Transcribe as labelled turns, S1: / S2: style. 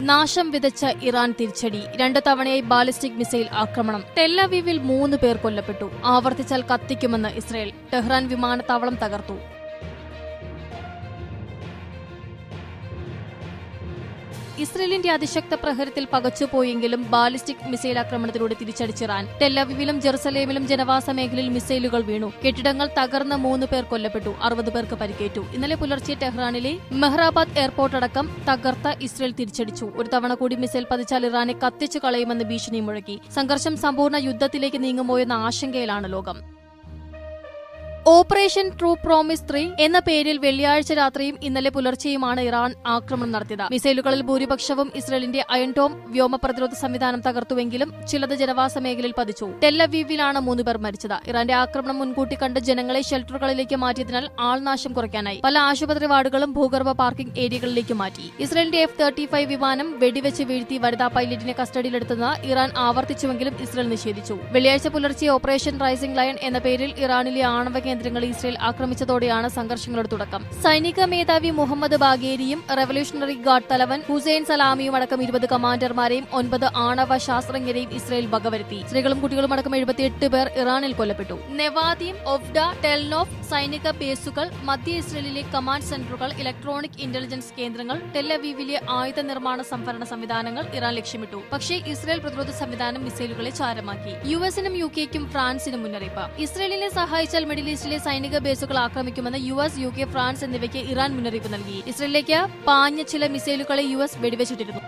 S1: നാശം വിതച്ച ഇറാൻ തിരിച്ചടി. രണ്ടു തവണയായി ബാലിസ്റ്റിക് മിസൈൽ ആക്രമണം. ടെല്ലവീവിൽ മൂന്ന് പേർ കൊല്ലപ്പെട്ടു. ആവർത്തിച്ചാൽ കത്തിക്കുമെന്ന് ഇസ്രയേൽ. ടെഹ്റാൻ വിമാനത്താവളം തകർത്തു. ഇസ്രയേലിന്റെ അതിശക്ത പ്രഹരത്തിൽ പകച്ചുപോയെങ്കിലും ബാലിസ്റ്റിക് മിസൈൽ ആക്രമണത്തിലൂടെ തിരിച്ചടിച്ചിറാൻ ടെല്ലവിവിലും ജെറുസലേമിലും ജനവാസ മേഖലയിൽ മിസൈലുകൾ വീണു. കെട്ടിടങ്ങൾ തകർന്ന് മൂന്ന് പേർ കൊല്ലപ്പെട്ടു. അറുപത് പേർക്ക് പരിക്കേറ്റു. ഇന്നലെ പുലർച്ചെ ടെഹ്റാനിലെ മെഹ്റാബാദ് എയർപോർട്ട് അടക്കം തകർത്ത ഇസ്രയേൽ തിരിച്ചടിച്ചു. ഒരു തവണ കൂടി മിസൈൽ പതിച്ചാൽ ഇറാനെ കത്തിച്ചു കളയുമെന്ന് ഭീഷണി മുഴക്കി. സംഘർഷം സമ്പൂർണ യുദ്ധത്തിലേക്ക് നീങ്ങുമോയെന്ന ആശങ്കയിലാണ് ലോകം. ഓപ്പറേഷൻ ട്രൂ പ്രോമിസ് ത്രീ എന്ന പേരിൽ വെള്ളിയാഴ്ച രാത്രിയും ഇന്നലെ പുലർച്ചെയുമാണ് ഇറാൻ ആക്രമണം നടത്തിയത്. മിസൈലുകളിൽ ഭൂരിപക്ഷവും ഇസ്രയേലിന്റെ അയൺടോം വ്യോമ പ്രതിരോധ സംവിധാനം തകർത്തുവെങ്കിലും ചിലത് ജനവാസ മേഖലയിൽ പതിച്ചു. ടെല്ലവീവിലാണ് മൂന്നുപേർ മരിച്ചത്. ഇറാന്റെ ആക്രമണം മുൻകൂട്ടി കണ്ട് ജനങ്ങളെ ഷെൽട്ടറുകളിലേക്ക് മാറ്റിയതിനാൽ ആൾനാശം കുറയ്ക്കാനായി. പല ആശുപത്രി വാർഡുകളും ഭൂഗർഭ പാർക്കിംഗ് ഏരിയകളിലേക്ക് മാറ്റി. ഇസ്രയേലിന്റെ എഫ് തേർട്ടി ഫൈവ് വിമാനം വെടിവെച്ച് വീഴ്ത്തി വനിതാ പൈലറ്റിനെ കസ്റ്റഡിയിലെടുത്തെന്ന് ഇറാൻ ആവർത്തിച്ചുവെങ്കിലും ഇസ്രയേൽ നിഷേധിച്ചു. വെള്ളിയാഴ്ച പുലർച്ചെ ഓപ്പറേഷൻ റൈസിംഗ് ലയൺ എന്ന പേരിൽ ഇറാനിലെ ആണവ കേന്ദ്രങ്ങൾ ഇസ്രയേൽ ആക്രമിച്ചതോടെയാണ് സംഘർഷങ്ങളുടെ തുടക്കം. സൈനിക മേധാവി മുഹമ്മദ് ബാഗേരിയും റവല്യൂഷണറി ഗാർഡ് തലവൻ ഹുസൈൻ സലാമിയും അടക്കം ഇരുപത് കമാൻഡർമാരെയും ഒൻപത് ആണവ ശാസ്ത്രജ്ഞരെയും ഇസ്രയേൽ വകവരുത്തി. സ്ത്രീകളും കുട്ടികളും അടക്കം എഴുപത്തിയെട്ട് പേർ ഇറാനിൽ കൊല്ലപ്പെട്ടു. നെവാദിയും ഒഫ്ഡ ടെൽനോഫ് സൈനിക ബേസുകൾ മധ്യ ഇസ്രയേലിലെ കമാൻഡ് സെന്ററുകൾ ഇലക്ട്രോണിക് ഇന്റലിജൻസ് കേന്ദ്രങ്ങൾ ടെല്ലവീവിലെ ആയുധ നിർമ്മാണ സംഭരണ സംവിധാനങ്ങൾ ഇറാൻ ലക്ഷ്യമിട്ടു. പക്ഷേ ഇസ്രയേൽ പ്രതിരോധ സംവിധാനം മിസൈലുകളെ ചാരമാക്കി. യു എസിനും യു കെക്കും ഫ്രാൻസിനും മുന്നറിയിപ്പ്. ഇസ്രയേലിനെ സഹായിച്ചാൽ മിഡിൽ ഈസ്റ്റിലെ സൈനിക ബേസുകൾ ആക്രമിക്കുമെന്ന് U S U K France എന്നിവയ്ക്ക് ഇറാൻ മുന്നറിയിപ്പ് നൽകി. ഇസ്രയേലിലേക്ക് പാഞ്ഞ ചില മിസൈലുകളെ യു എസ് വെടിവെച്ചിട്ടിരുന്നു.